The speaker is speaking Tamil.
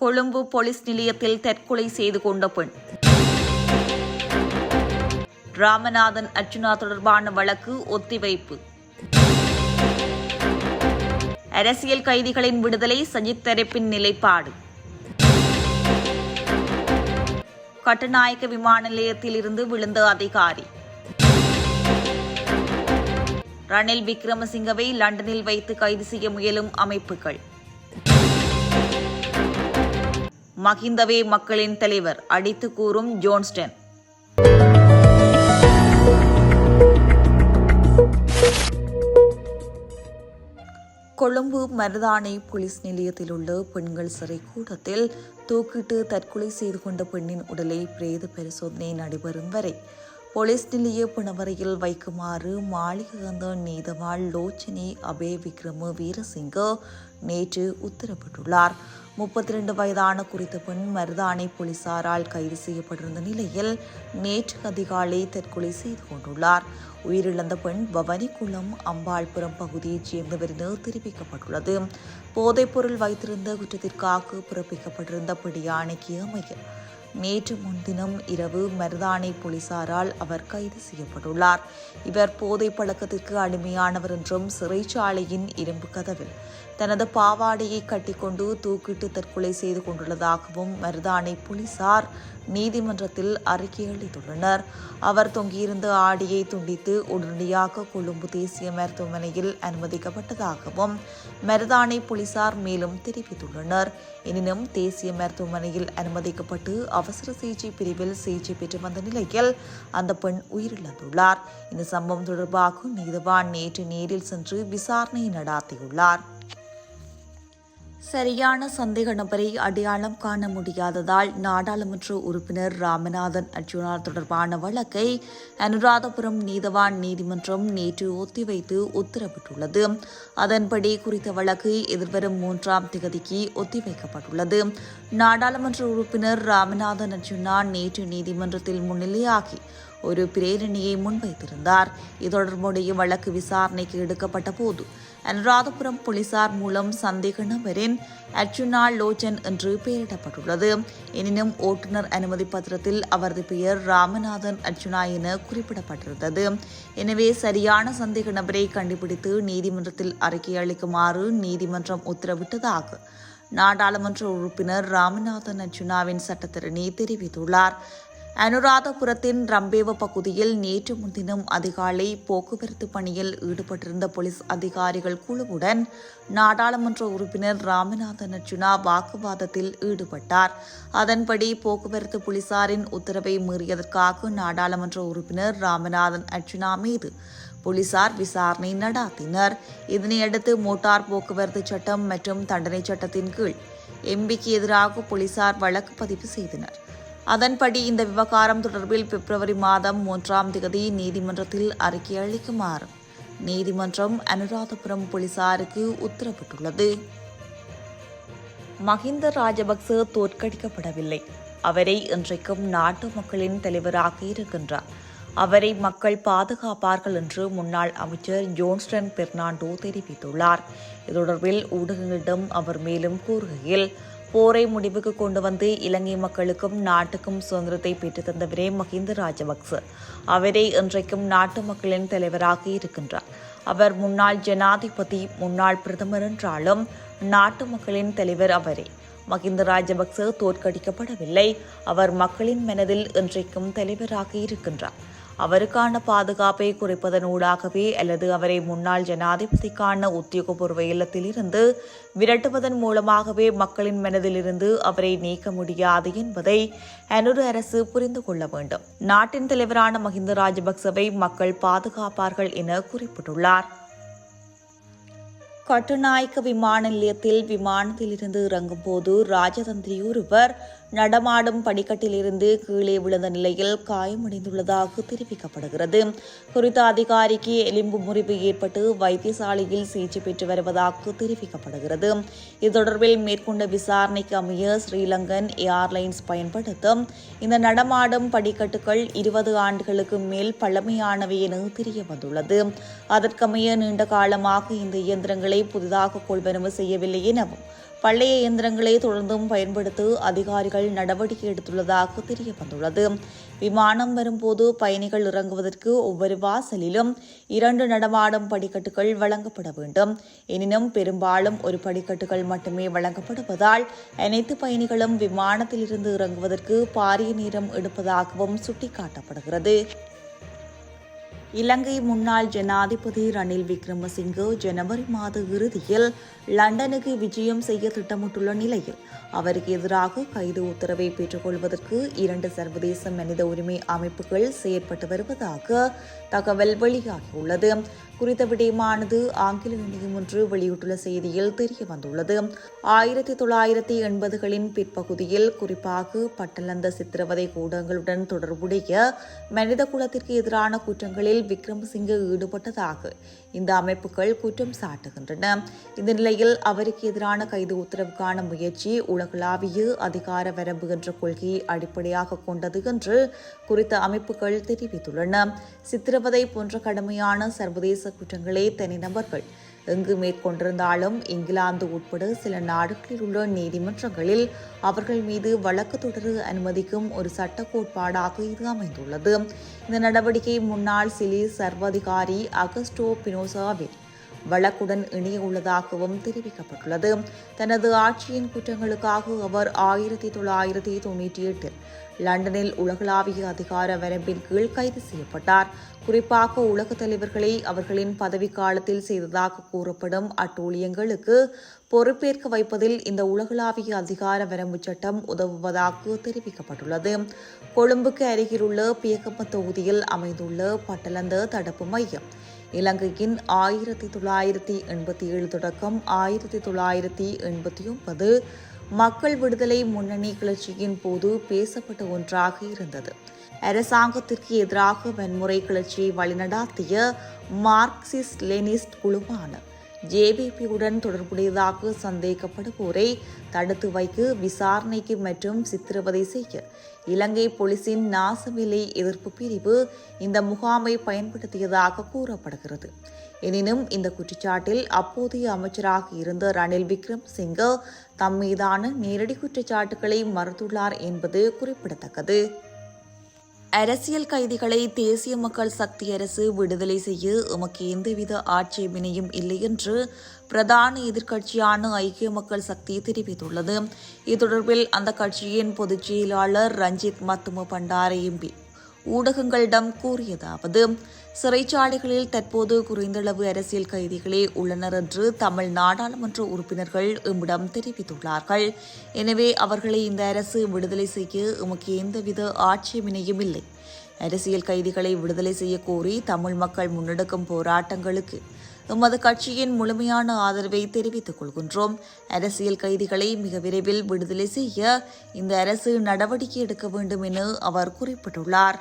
கொழும்பு போலீஸ் நிலையத்தில் தற்கொலை செய்து கொண்ட பெண். ராமநாதன் அர்ச்சுனா தொடர்பான வழக்கு ஒத்திவைப்பு. அரசியல் கைதிகளின் விடுதலை சஜித் தரப்பின் நிலைப்பாடு. கட்டுநாயக்க விமான நிலையத்தில் இருந்து விழுந்த அதிகாரி. ரணில் விக்ரமசிங்கவை லண்டனில் வைத்து கைது செய்ய முயலும் அமைப்புகள். மகிந்தவே மக்களின் தலைவர் அடித்து கூறும் ஜோன்ஸ்டன். கொழும்பு மருதானை போலீஸ் நிலையத்தில் உள்ள பெண்கள் சிறை கூடத்தில் தூக்கிட்டு தற்கொலை செய்து கொண்ட பெண்ணின் உடலை பிரேத பரிசோதனை நடைபெறும் வரை போலீஸ் நிலைய பிணவரையில் வைக்குமாறு மாளிகந்த நீதவாள் லோச்சனி அபே விக்ரம வீரசிங்க நேற்று உத்தரவிட்டுள்ளார். முப்பத்தி ரெண்டு வயதான குறித்த பெண் மருதானை போலீசாரால் கைது செய்யப்பட்டிருந்த நிலையில் நேற்று அதிகாலை தற்கொலை செய்து கொண்டுள்ளார். உயிரிழந்த பெண் பவனிக்குளம் அம்பாள்புரம் பகுதியைச் சேர்ந்தவர் என தெரிவிக்கப்பட்டுள்ளது போதைப்பொருள் வைத்திருந்த குற்றத்திற்காக பிறப்பிக்கப்பட்டிருந்த பிடியாணைக்கு அமைய நேற்று முன்தினம் இரவு மருதானை போலீசாரால் அவர் கைது செய்யப்பட்டுள்ளார். இவர் போதை பழக்கத்திற்கு அடிமையானவர் என்றும் சிறைச்சாலையின் இரும்பு கதவில் தனது பாவாடையை கட்டிக்கொண்டு தூக்கிட்டு தற்கொலை செய்து கொண்டுள்ளதாகவும் மருதானை போலீசார் நீதிமன்றத்தில் அறிக்கை அளித்துள்ளனர். அவர் தொங்கியிருந்த ஆடியை துண்டித்து உடனடியாக கொழும்பு தேசிய மருத்துவமனையில் அனுமதிக்கப்பட்டதாகவும் மருதானை போலீசார் மேலும் தெரிவித்துள்ளனர். எனினும் தேசிய மருத்துவமனையில் அனுமதிக்கப்பட்டு அவசர சிகிச்சை பிரிவில் சிகிச்சை பெற்று வந்த நிலையில் அந்த பெண் உயிரிழந்துள்ளார். இந்த சம்பவம் தொடர்பாக நீதவான் நேற்று நேரில் சென்று விசாரணை நடாத்தியுள்ளார். சரியான சந்தேக நபரை அடையாளம் காண முடியாததால் நாடாளுமன்ற உறுப்பினர் ராமநாதன் அர்ஜுனா தொடர்பான வழக்கை அனுராதபுரம் நீதவான் நீதிமன்றம் நேற்று ஒத்திவைத்து உத்தரவிட்டுள்ளது. அதன்படி குறித்த வழக்கு எதிர்வரும் மூன்றாம் திகதிக்கு ஒத்திவைக்கப்பட்டுள்ளது. நாடாளுமன்ற உறுப்பினர் ராமநாதன் அர்ஜுனா நேற்று நீதிமன்றத்தில் முன்னிலையாகி ஒரு பிரேரணியை முன்வைத்திருந்தார். இது தொடர்புடைய வழக்கு விசாரணைக்கு எடுக்கப்பட்ட போது அனுராதபுரம் போலீசார் மூலம் சந்தேக நபரின் அர்ச்சுனா லோச்சன் என்று பெயரிடப்பட்டுள்ளது. எனினும் ஓட்டுநர் அனுமதி பத்திரத்தில் அவரது பெயர் ராமநாதன் அர்ச்சுனா என குறிப்பிடப்பட்டிருந்தது. எனவே சரியான சந்தேக நபரை கண்டுபிடித்து நீதிமன்றத்தில் அறிக்கை அளிக்குமாறு நீதிமன்றம் உத்தரவிட்டதாக நாடாளுமன்ற உறுப்பினர் ராமநாதன் அர்ச்சுனாவின் சட்டத்திரணி தெரிவித்துள்ளார். அனுராதபுரத்தின் ரம்பேவ பகுதியில் நேற்று முன்தினம் அதிகாலை போக்குவரத்து பணியில் ஈடுபட்டிருந்த போலீஸ் அதிகாரிகள் குழுவுடன் நாடாளுமன்ற உறுப்பினர் ராமநாதன் அர்ஜுனா வாக்குவாதத்தில் ஈடுபட்டார். அதன்படி போக்குவரத்து போலீசாரின் உத்தரவை மீறியதற்காக நாடாளுமன்ற உறுப்பினர் ராமநாதன் அர்ஜுனா மீது போலீசார் விசாரணை நடாத்தினர். இதனையடுத்து மோட்டார் போக்குவரத்து சட்டம் மற்றும் தண்டனை சட்டத்தின் கீழ் எம்பிக்கு எதிராக போலீசார் வழக்கு பதிவு செய்தனர். அதன்படி இந்த விவகாரம் தொடர்பில் பிப்ரவரி மாதம் மூன்றாம் தேதி நீதிமன்றத்தில் அறிக்கை அளிக்குமாறு நீதிமன்றம் அனுராதபுரம் போலீசாருக்கு உத்தரவிட்டுள்ளது. மஹிந்த ராஜபக்ச தோற்கடிக்கப்படவில்லை. அவரை இன்றைக்கும் நாட்டு மக்களின் தலைவராக இருக்கின்றார். அவரை மக்கள் பாதுகாப்பார்கள் என்று முன்னாள் அமைச்சர் ஜோன்ஸ்டன் பெர்னாண்டோ தெரிவித்துள்ளார். இது தொடர்பில் ஊடகங்களிடம் அவர் மேலும் கூறுகையில் போரை முடிவுக்கு கொண்டு வந்து இலங்கை மக்களுக்கும் நாட்டுக்கும் சுதந்திரத்தை பெற்றுத் தந்தவரே மஹிந்த ராஜபக்ச. அவரே இன்றைக்கும் நாட்டு மக்களின் தலைவராக இருக்கின்றார். அவர் முன்னாள் ஜனாதிபதி முன்னாள் பிரதமர் என்றாலும் நாட்டு மக்களின் தலைவர் அவரே. மஹிந்த ராஜபக்ச தோற்கடிக்கப்படவில்லை. அவர் மக்களின் மனதில் இன்றைக்கும் தலைவராக இருக்கின்றார். அவருக்கான பாதுகாப்பை குறைப்பதனூடாகவே அல்லது அவரை முன்னாள் ஜனாதிபதிக்கான உத்தியோகபூர்வ இல்லத்திலிருந்து விரட்டுவதன் மூலமாகவே மக்களின் மனதிலிருந்து அவரை நீக்க முடியாது என்பதை அனுரு அரசு புரிந்து கொள்ள வேண்டும். நாட்டின் தலைவரான மஹிந்த ராஜபக்சவை மக்கள் பாதுகாப்பார்கள் என குறிப்பிட்டுள்ளார். கட்டுநாயக்க விமான நிலையத்தில் விமானத்திலிருந்து இறங்கும் போது ராஜதந்திரி ஒருவர் நடமாடும் படிக்கட்டிலிருந்து கீழே விழுந்த நிலையில் காயமடைந்துள்ளதாக தெரிவிக்கப்படுகிறது. குறித்த அதிகாரிக்கு எலும்பு முறிவு ஏற்பட்டு வைத்தியசாலையில் சிகிச்சை பெற்று வருவதாக தெரிவிக்கப்படுகிறது. இது தொடர்பில் மேற்கொண்ட விசாரணைக்கு அமைய ஸ்ரீலங்கன் ஏர்லைன்ஸ் பயன்படுத்தும். இந்த நடமாடும் படிக்கட்டுகள் இருபது ஆண்டுகளுக்கு மேல் பழமையானவை என தெரிய வந்துள்ளது. அதற்கமைய நீண்ட காலமாக இந்த இயந்திரங்களை புதிதாக கொள்வனவு செய்யவில்லை எனவும் பழைய இயந்திரங்களை தொடர்ந்தும் பயன்படுத்த அதிகாரிகள் நடவடிக்கை எடுத்துள்ளதாக தெரிய வந்துள்ளது விமானம் வரும்போது பயணிகள் இறங்குவதற்கு ஒவ்வொரு வாசலிலும் இரண்டு நடமாடும் படிக்கட்டுகள் வழங்கப்பட வேண்டும். எனினும் பெரும்பாலும் ஒரு படிக்கட்டுகள் மட்டுமே வழங்கப்படுவதால் அனைத்து பயணிகளும் விமானத்திலிருந்து இறங்குவதற்கு பாரிய நேரம் எடுப்பதாகவும் சுட்டிக்காட்டப்படுகிறது. இலங்கை முன்னாள் ஜனாதிபதி ரணில் விக்ரமசிங்கே ஜனவரி மாத இறுதியில் லண்டனுக்கு விஜயம் செய்ய திட்டமிட்டுள்ள நிலையில் அவருக்கு எதிராக கைது உத்தரவை பெற்றுக்கொள்வதற்கு இரண்டு சர்வதேச மனித உரிமை அமைப்புகள் செயற்பட்டு வருவதாக தகவல் வெளியாகியுள்ளது. குறித்த விடயமானது ஆங்கில இணையம் ஒன்று வெளியிட்டுள்ள செய்தியில் தெரிய வந்துள்ளது ஆயிரத்தி தொள்ளாயிரத்தி எண்பதுகளின் பிற்பகுதியில் குறிப்பாக பட்டலந்த சித்திரவதை கூடங்களுடன் தொடர்புடைய மனித குலத்திற்கு எதிரான குற்றங்களில் விக்ரமசிங்கே ஈடுபட்டதாக இந்த அமைப்புகள் குற்றம் சாட்டுகின்றன. இந்த நிலையில் அவருக்கு எதிரான கைது உத்தரவுக்கான முயற்சி உலகளாவிய அதிகார வரம்பு என்ற கொள்கையை அடிப்படையாக கொண்டது என்று குறித்த அமைப்புகள் தெரிவித்துள்ளன. சித்திரவதை போன்ற கடுமையான சர்வதேச குற்றங்களை தனிநபர்கள் எங்கு மேற்கொண்டிருந்தாலும் இங்கிலாந்து உட்பட சில நாடுகளில் உள்ள நீதிமன்றங்களில் அவர்கள் மீது வழக்கு தொடர அனுமதிக்கும் ஒரு சட்ட கோட்பாடாக இது அமைந்துள்ளது. இந்த நடவடிக்கை முன்னாள் சிலி சர்வாதிகாரி அகஸ்டோ பினோசாவிற்கு வழக்குடன் இணையுள்ளதாகவும் தெரிவிக்கப்பட்டுள்ளது. தனது ஆட்சியின் குற்றங்களுக்காக அவர் ஆயிரத்தி தொள்ளாயிரத்தி தொண்ணூற்றி எட்டில் லண்டனில் உலகளாவிய அதிகார வரம்பின் கீழ் கைது செய்யப்பட்டார். குறிப்பாக உலக தலைவர்களை அவர்களின் பதவிக்காலத்தில் செய்ததாக கூறப்படும் அட்டூழியங்களுக்கு பொறுப்பேற்க வைப்பதில் இந்த உலகளாவிய அதிகார வரம்பு சட்டம் உதவுவதாக தெரிவிக்கப்பட்டுள்ளது. கொழும்புக்கு அருகிலுள்ள பியக்கம தொகுதியில் அமைந்துள்ள பட்டலந்த தடுப்பு மையம் இலங்கையின் ஆயிரத்தி தொள்ளாயிரத்தி எண்பத்தி ஏழு தொடக்கம் ஆயிரத்தி தொள்ளாயிரத்தி எண்பத்தி ஒன்பது மக்கள் விடுதலை முன்னணி கிளர்ச்சியின் போது பேசப்பட்ட ஒன்றாக இருந்தது. அரசாங்கத்திற்கு எதிராக வன்முறை கிளர்ச்சியை வழிநடாத்திய மார்க்சிஸ்ட் லெனிஸ்ட் குழுவான ஜேபிபியுடன் தொடர்புடையதாக சந்தேகப்படுவோரை தடுத்து வைக்க விசாரணைக்கு மற்றும் சித்திரவதை செய்ய. இலங்கை போலீசின் நாசவிலை எதிர்ப்பு பிரிவு இந்த முகாமை பயன்படுத்தியதாக கூறப்படுகிறது. எனினும் இந்த குற்றச்சாட்டில் அப்போதைய அமைச்சராக இருந்த ரணில் விக்ரம் சிங்க தம் மீதான நேரடி குற்றச்சாட்டுகளை மறுத்துள்ளார் என்பது குறிப்பிடத்தக்கது. அரசியல் கைதிகளை தேசிய மக்கள் சக்தி அரசு விடுதலை செய்ய உமக்கு எந்தவித ஆட்சேபனையும் இல்லை என்று பிரதான எதிர்க்கட்சியான ஐக்கிய மக்கள் சக்தி தெரிவித்துள்ளது. இது தொடர்பில் அந்த கட்சியின் பொதுச் செயலாளர் ரஞ்சித் மத்தும பண்டார எம்பி. ஊடகங்களிடம் கூறியதாவது சிறைச்சாலைகளில் தற்போது குறைந்தளவு அரசியல் கைதிகளே உள்ளனர் என்று தமிழ் நாடாளுமன்ற உறுப்பினர்கள் எம்மிடம் தெரிவித்துள்ளார்கள். எனவே அவர்களை இந்த அரசு விடுதலை செய்ய எமக்கு எந்தவித ஆட்சேபனையும் இல்லை. அரசியல் கைதிகளை விடுதலை செய்ய கோரி தமிழ் மக்கள் முன்னெடுக்கும் போராட்டங்களுக்கு எமது கட்சியின் முழுமையான ஆதரவை தெரிவித்துக் கொள்கின்றோம். அரசியல் கைதிகளை மிக விரைவில் விடுதலை செய்ய இந்த அரசு நடவடிக்கை எடுக்க வேண்டும் என அவர் குறிப்பிட்டுள்ளார்.